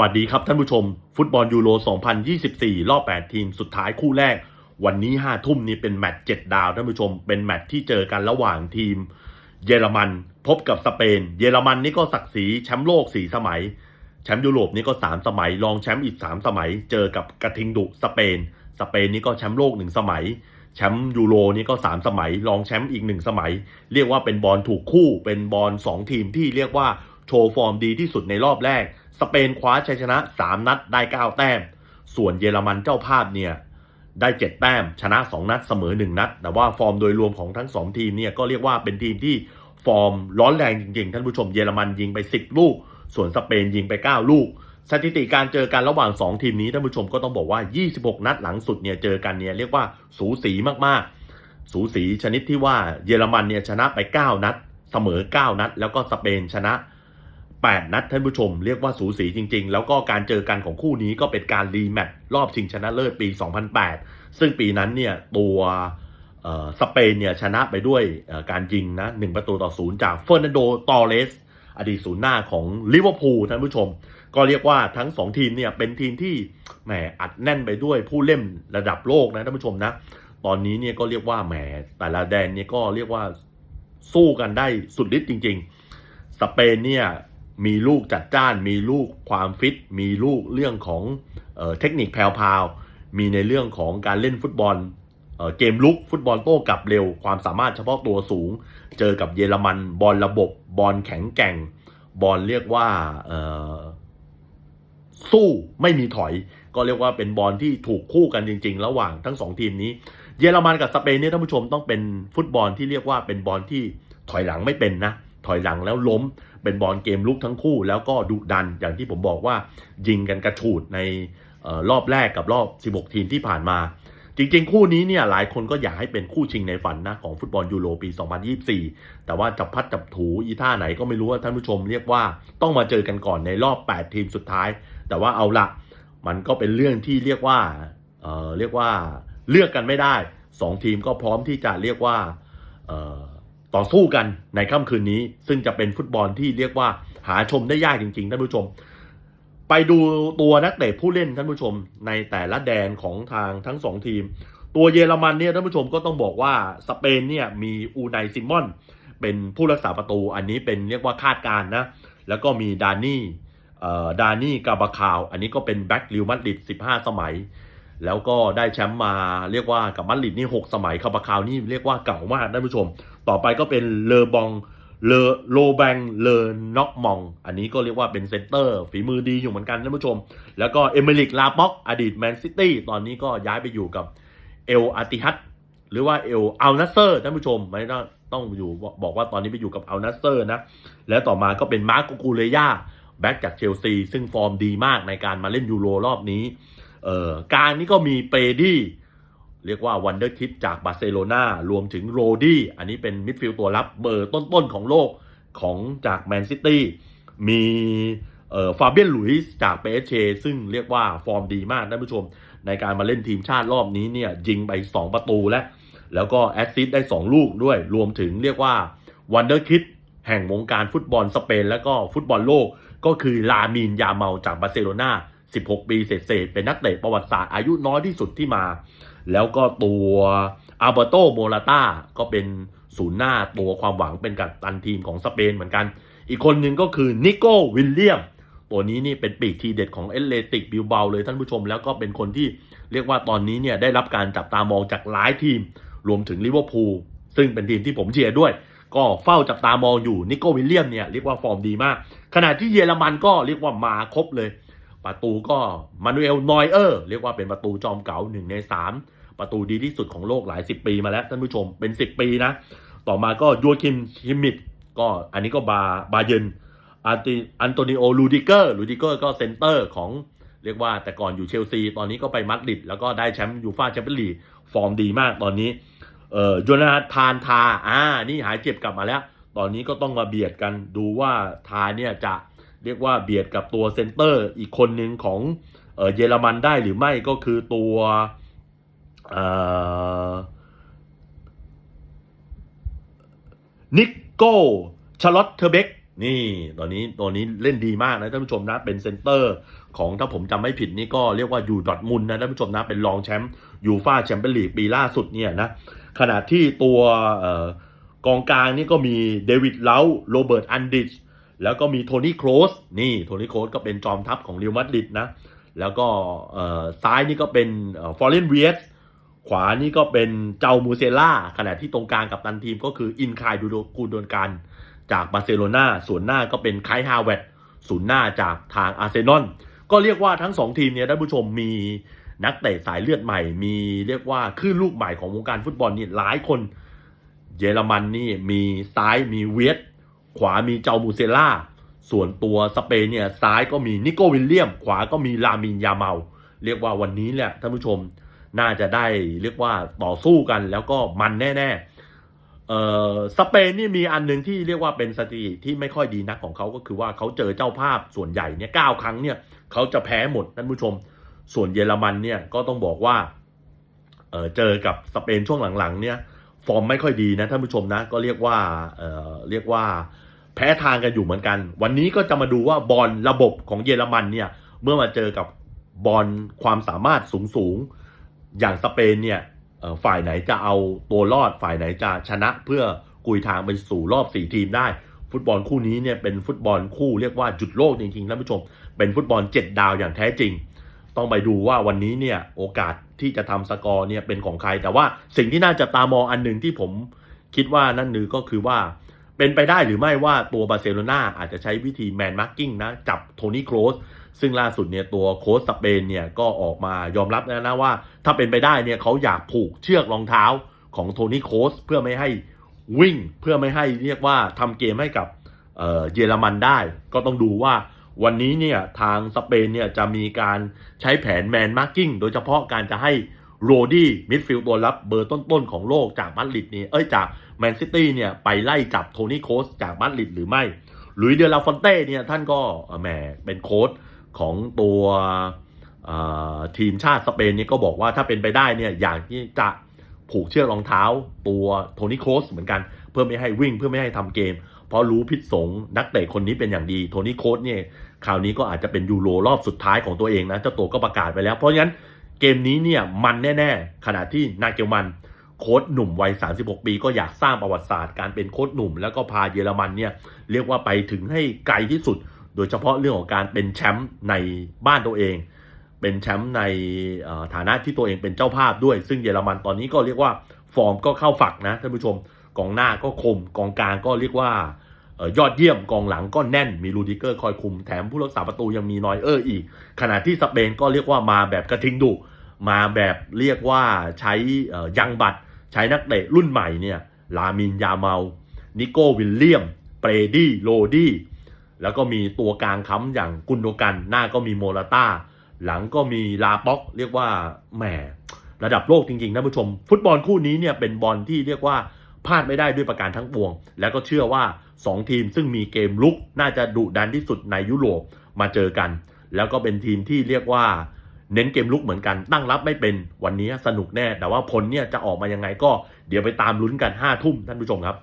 วัสดีครับท่านผู้ชม ฟุตบอลยูโร 2024 รอบ 8 ทีมสุดท้ายคู่แรก วันนี้ 5 ทุ่มนี้เป็นแมตช์7ดาวท่านผู้ชม เป็นแมตช์ที่เจอกันระหว่างทีม เยอรมัน พบกับสเปน เยอรมันนี่ก็ศักดิ์ศรีแชมป์โลก 4 สมัย แชมป์ยุโรปนี่ก็ 3 สมัย รองแชมป์อีก 3 สมัย เจอกับกระทิงดุสเปน สเปนนี่ก็แชมป์โลก 1 สมัย แชมป์ยูโรนี่ก็ 3 สมัย รองแชมป์อีก 1 สมัย เรียกว่าเป็นบอลถูกคู่ เป็นบอล2ทีมที่เรียกว่าโชว์ฟอร์มดีที่สุดในรอบแรก สเปนคว้าชัยชนะ 3 นัดได้ 9 แต้ม ส่วนเยอรมันเจ้าภาพเนี่ยได้ 7 แต้ม ชนะ 2 นัดเสมอ 1 นัด แต่ว่าฟอร์มโดยรวมของทั้ง 2 ทีมเนี่ยก็เรียกว่าเป็นทีมที่ฟอร์มร้อนแรงจริงๆ ท่านผู้ชมเยอรมันยิงไป 10 ลูก ส่วนสเปนยิงไป 9 ลูก สถิติการเจอกันระหว่าง 2 ทีมนี้ท่านผู้ชมก็ต้องบอกว่า 26 นัดหลังสุดเนี่ยเจอกันเนี่ยเรียกว่าสูสีมากๆ สูสีชนิดที่ว่าเยอรมันเนี่ยชนะไป 9 นัด เสมอ 9 นัด แล้วก็สเปนชนะ 8 นัดท่านผู้ชมเรียกว่าสูสีจริง ๆ แล้วก็การเจอกันของคู่นี้ก็เป็นการรีแมตช์รอบชิงชนะเลิศปี 2008 ซึ่งปีนั้นเนี่ยตัวสเปนเนี่ยชนะไปด้วยการยิงนะ1ประตูต่อศูนย์จากเฟอร์นันโด ตอเรส อดีตศูนย์หน้าของลิเวอร์พูลท่านผู้ชม ก็เรียกว่าทั้ง 2 ทีมเนี่ยเป็นทีมที่แหมอัดแน่นไปด้วยผู้เล่นระดับโลกนะท่านผู้ชมนะ ตอนนี้เนี่ยก็เรียกว่าแหมแต่ละแดนเนี่ยก็เรียกว่าสู้กันได้สุดฤทธิ์จริง ๆ สเปนเนี่ย มีลูกจัดจ้าน มีลูกความฟิต มีลูกเรื่องของเออเทคนิคแพรวๆมีในเรื่องของการเล่นฟุตบอลเออเกมลุกฟุตบอลโต้กลับเร็ว ความสามารถเฉพาะตัวสูง เจอกับเยอรมันบอลระบบบอลแข็งแกร่ง บอลเรียกว่าสู้ไม่มีถอย ก็เรียกว่าเป็นบอลที่ถูกคู่กันจริง ๆ ระหว่างทั้งสองทีมนี้ เยอรมันกับสเปนเนี่ยท่านผู้ชมต้องเป็นฟุตบอลที่เรียกว่าเป็นบอลที่ถอยหลังไม่เป็นนะ ถอยหลังแล้วล้ม เป็นบอลเกมลุกทั้งคู่ แล้วก็ดุดันอย่างที่ผมบอกว่ายิงกันกระฉูดในออรอบแรกกับรอบ 16 ทีมที่ผ่านมา จริงๆ คู่นี้เนี่ยหลายคนก็อยากให้เป็นคู่ชิงในฝันนะของฟุตบอลยูโรปี 2024 แต่ว่าจับพัดจับถูอีท่าไหนก็ไม่รู้ว่าท่านผู้ชมเรียกว่าต้องมาเจอกันก่อนในรอบ 8 ทีมสุดท้าย แต่ว่าเอาละมันก็เป็นเรื่องที่เรียกว่าเเรียกว่าเลือกกันไม่ได้ 2 ทีมก็พร้อมที่จะเรียกว่า ต่อสู้กันในค่ำคืนนี้ ซึ่งจะเป็นฟุตบอลที่เรียกว่าหาชมได้ยากจริงๆท่านผู้ชม ไปดูตัวนักเตะผู้เล่นท่านผู้ชม ในแต่ละแดนของทางทั้งสองทีม ตัวเยอรมันเนี่ยท่านผู้ชมก็ต้องบอกว่าสเปนเนี่ยมีอูไนซิมอนเป็นผู้รักษาประตูอันนี้เป็นเรียกว่าคาดการณ์นะแล้วก็มีดานี่ดานี่กาบาคาว อันนี้ก็เป็นแบ็กลิวมัดริด15 สมัย แล้วก็ได้แชมป์มาเรียกว่ากับมัดริดนี่ 6 สมัยคาบาคาวนี่เรียกว่าเก่ามากท่านผู้ชม ต่อไปก็เป็นเลอบองเลอโลแบงเลอน็อกมอง อันนี้ก็เรียกว่าเป็นเซนเตอร์ ฝีมือดีอยู่เหมือนกันท่านผู้ชม แล้วก็เอเมริกลาป็อก อดีตแมนซิตี้ตอนนี้ก็ย้ายไปอยู่กับเอลอาติฮัตหรือว่าเอลอัลนัสเซอร์ท่านผู้ชมไม่ต้องต้องอยู่บอกว่าตอนนี้ไปอยู่กับอัลนัสเซอร์นะ แล้วต่อมาก็เป็นมาร์โกกูเลย่าแบ็กจากเชลซีซึ่งฟอร์มดีมากในการมาเล่นยูโรรอบนี้ เอ่อการนี้ก็มีเปดี้เรียกว่าวันเดอร์คิดจากบาร์เซโลนารวมถึงโรดี้อันนี้เป็นมิดฟิลด์ตัวรับเบอร์ต้นๆของโลกของจากแมนซิตี้มีเอ่อฟาเบียนลุยส์จากเปเชซึ่งเรียกว่าฟอร์มดีมากท่านผู้ชม ในการมาเล่นทีมชาติรอบนี้เนี่ยยิงไป 2 ประตูแล้วแล้วก็แอสซิสต์ได้ 2 ลูกด้วย รวมถึงเรียกว่าวันเดอร์คิดแห่งวงการฟุตบอลสเปน แล้วก็ฟุตบอลโลก ก็คือลามีนยาเมาจากบาร์เซโลนา 16 ปีเศษเป็นนักเตะประวัติศาสตร์อายุน้อยที่สุดที่มา แล้วก็ตัวอัลเบโตโมราตาก็เป็นศูนย์หน้าตัวความหวังเป็นกัปตันทีมของสเปนเหมือนกัน อีกคนหนึ่งก็คือนิโก้วิลเลียม ตัวนี้นี่เป็นปีกทีเด็ดของเอเลติกบิลเบาเลยท่านผู้ชม แล้วก็เป็นคนที่เรียกว่าตอนนี้เนี่ยได้รับการจับตามองจากหลายทีม รวมถึงลิเวอร์พูลซึ่งเป็นทีมที่ผมเชียร์ด้วย ก็เฝ้าจับตามองอยู่นิโก้วิลเลียมเนี่ยเรียกว่าฟอร์มดีมาก ขณะที่เยอรมันก็เรียกว่ามาครบเลย ประตูก็มานูเอลนอยเออร์เรียกว่าเป็นประตูจอมเก่าหนึ่งในสามประตูดีที่สุดของโลกหลายสิบปีมาแล้วท่านผู้ชมเป็นสิบปีนะ ต่อมาก็ยูคิมฮิมิดก็อันนี้ก็บาบาเยนอันติอันโตนิโอลูดิเกอร์ลูดิเกอร์ก็เซนเตอร์ของเรียกว่าแต่ก่อนอยู่เชลซี ตอนนี้ก็ไปมาดริดแล้วก็ได้แชมป์ยูฟ่าแชมเปี้ยนลีกฟอร์มดีมากตอนนี้เอ่อโยนาธานทาอ่านี่หายเจ็บกลับมาแล้ว ตอนนี้ก็ต้องมาเบียดกันดูว่าทาเนี่ยจะ เรียกว่าเบียดกับตัวเซนเตอร์อีกคนหนึ่งของเออเยอรมันได้หรือไม่ก็คือตัวนิกโก้ชาร์ลอตเทอร์เบกนี่ตอนนี้ตัวนี้เล่นดีมากนะท่านผู้ชมนะเป็นเซนเตอร์ของถ้าผมจำไม่ผิดนี่ก็เรียกว่าอยู่ดอทมุนนะท่านผู้ชมนะเป็นรองแชมป์ยูฟ่าแชมเปี้ยนลีกปีล่าสุดเนี่ยนะขณะที่ตัวออกองกลางนี่ก็มีเดวิดเลาโรเบิร์ตอันดิช แล้วก็มีโทนี่โครสนี่โทนี่โครสก็เป็นจอมทัพของเรอัลมาดริดนะ แล้วก็ซ้ายนี่ก็เป็นฟอร์เรนเวียสขวานี่ก็เป็นเจ้ามูเซล่าขณะที่ตรงกลางกับตันทีมก็คืออินคายดูโดกูโดนกันจากบาร์เซโลนาส่วนหน้าก็เป็นไคฮาเวตศูนย์หน้าจากทางอาร์เซนอลก็เรียกว่าทั้งสองทีมเนี่ยท่านผู้ชมมีนักเตะสายเลือดใหม่ มีเรียกว่าคลื่นลูกใหม่ของวงการฟุตบอลนี่หลายคน เยอรมันนี่มีซ้ายมีเวียส ขวามีเจ้ามูเซล่า ส่วนตัวสเปนเนี่ยซ้ายก็มีนิโกวิลเลียม ขวาก็มีลามินยาเมา เรียกว่าวันนี้แหละท่านผู้ชมน่าจะได้เรียกว่าต่อสู้กันแล้วก็มันแน่ๆเออสเปนนี่มีอันหนึ่งที่เรียกว่าเป็นสถิติที่ไม่ค่อยดีนักของเขาก็คือว่าเขาเจอเจ้าภาพส่วนใหญ่เนี่ยเก้าครั้งเนี่ยเขาจะแพ้หมดท่านผู้ชม ส่วนเยอรมันเนี่ยก็ต้องบอกว่าเออเจอกับสเปนช่วงหลังๆเนี่ยฟอร์มไม่ค่อยดีนะท่านผู้ชมนะก็เรียกว่าเออเรียกว่า แพ้ทางกันอยู่เหมือนกัน วันนี้ก็จะมาดูว่าบอลระบบของเยอรมันเนี่ยเมื่อมาเจอกับบอลความสามารถสูงสูงๆอย่างสเปนเนี่ยฝ่ายไหนจะเอาตัวรอดฝ่ายไหนจะชนะเพื่อกุยทางไปสู่รอบ4ทีมได้ ฟุตบอลคู่นี้เนี่ยเป็นฟุตบอลคู่เรียกว่าจุดโลกจริงๆท่านผู้ชม เป็นฟุตบอล7ดาวอย่างแท้จริง ต้องไปดูว่าวันนี้เนี่ยโอกาสที่จะทำสกอร์เนี่ยเป็นของใคร แต่ว่าสิ่งที่น่าจะตามองอันหนึ่งที่ผมคิดว่านั่นนือก็คือว่า เป็นไปได้หรือไม่ว่าตัวบาร์เซโลนาอาจจะใช้วิธีแมนมาร์กิ้งนะจับโทนี่โครสซึ่งล่าสุดเนี่ยตัวโค้ชสเปนเนี่ยก็ออกมายอมรับแล้วนะว่า ถ้าเป็นไปได้เนี่ยเขาอยากผูกเชือกรองเท้าของโทนี่โครสเพื่อไม่ให้วิ่งเพื่อไม่ให้เรียกว่าทำเกมให้กับเอ่อเยอรมันได้ ก็ต้องดูว่าวันนี้เนี่ยทางสเปนเนี่ยจะมีการใช้แผนแมนมาร์กิ้งโดยเฉพาะการจะให้ โรดี้มิดฟิลด์ตัวรับเบอร์ต้นๆของโลกจากมาดริดนี่เอ้ยจากแมนซิตี้เนี่ยไปไล่จับโทนี่โคสจากมาดริดหรือไม่หลุยส์เดลาฟอนเต้เนี่ยท่านก็แหมเป็นโค้ชของตัวทีมชาติสเปนนี่ก็บอกว่าถ้าเป็นไปได้เนี่ยอยากที่จะผูกเชือกรองเท้าตัวโทนี่โคสเหมือนกัน เพื่อไม่ให้วิ่งเพื่อไม่ให้ทำเกม เพราะรู้พิษสงนักเตะคนนี้เป็นอย่างดีโทนี่โคสเนี่ยคราวนี้ก็อาจจะเป็นยูโรรอบสุดท้ายของตัวเองนะเจ้าตัวก็ประกาศไปแล้ว เพราะฉะนั้น เกมนี้เนี่ยมันแน่ๆ ขณะที่นาเกลมันโค้ชหนุ่มวัย 36 ปีก็อยากสร้างประวัติศาสตร์การเป็นโค้ชหนุ่ม แล้วก็พาเยอรมันเนี่ยเรียกว่าไปถึงให้ไกลที่สุด โดยเฉพาะเรื่องของการเป็นแชมป์ในบ้านตัวเอง เป็นแชมป์ในฐานะที่ตัวเองเป็นเจ้าภาพด้วย ซึ่งเยอรมันตอนนี้ก็เรียกว่าฟอร์มก็เข้าฝักนะท่านผู้ชมกองหน้าก็คมกองกลางก็เรียกว่า ยอดเยี่ยมกองหลังก็แน่นมีรูดิเกอร์คอยคุมแถมผู้รักษาประตูยังมีนอยเออร์อีก ขณะที่สเปนก็เรียกว่ามาแบบกระทิงดุมาแบบเรียกว่าใช้ยังบัตรใช้นักเตะรุ่นใหม่เนี่ยลามินยาเมา นิโก้วิลเลียม เปรดี้โรดี้แล้วก็มีตัวกลางค้ำอย่างกุนโดกัน หน้าก็มีโมราต้า หลังก็มีลาป็อก เรียกว่าแหมระดับโลกจริงๆท่านผู้ชม ฟุตบอลคู่นี้เนี่ยเป็นบอลที่เรียกว่า พลาดไม่ได้ด้วยประการทั้งปวง แล้วก็เชื่อว่า 2 ทีมซึ่งมีเกมลุกน่าจะดุดันที่สุดในยุโรปมาเจอกัน แล้วก็เป็นทีมที่เรียกว่า เน้นเกมลุกเหมือนกันตั้งรับไม่เป็นวันนี้สนุกแน่ แต่ว่าผลเนี่ยจะออกมายังไงก็เดี๋ยวไปตามลุ้นกัน5ทุ่มท่านผู้ชมครับ